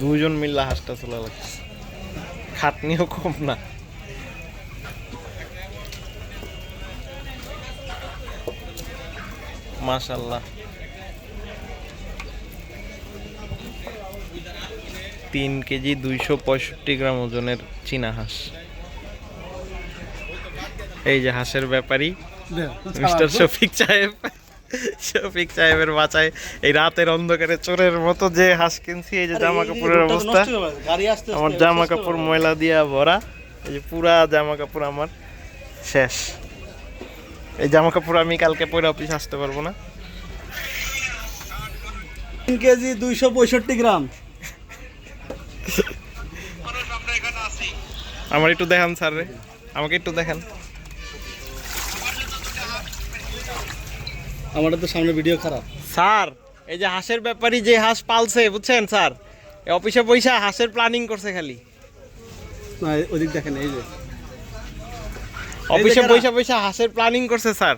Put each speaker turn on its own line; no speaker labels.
দুজন মিল্লা হাঁসটা চলে লাগছে খাটনিও কম না। মাশাল্লাহ তিন কেজি দুইশো পঁয়ষট্টি গ্রাম ওজনের চীনা হাঁস। এই যে হাঁসের ব্যাপারী মিস্টার শফিক সাহেব। শফিক সাহেবের বাঁচায় এই রাতের অন্ধকারে চোরের মতো যে হাঁস কিনছি এই যে জামা কাপড়ের অবস্থা। আমার জামা কাপড় ময়লা দিয়া ভরা এই যে পুরা জামা কাপড় আমার। শেষ। এই জামা কাপড় আমি কালকে পরে অফিস আসতে পারব না।
তিন কেজি দুইশো পঁয়ষট্টি গ্রাম।
আমার একটু দেখান স্যার রে। আমাকে একটু দেখান।
আমার তো সামনে ভিডিও খারাপ।
স্যার এই যে হাঁসের ব্যাপারই যে হাঁস পালছে বুঝছেন স্যার? এই অফিসে পয়সা হাঁসের প্ল্যানিং করছে খালি।
না ওদিক দেখেন এই যে।
অফিসে? পয়সা পয়সা হাঁসের প্ল্যানিং করছে স্যার।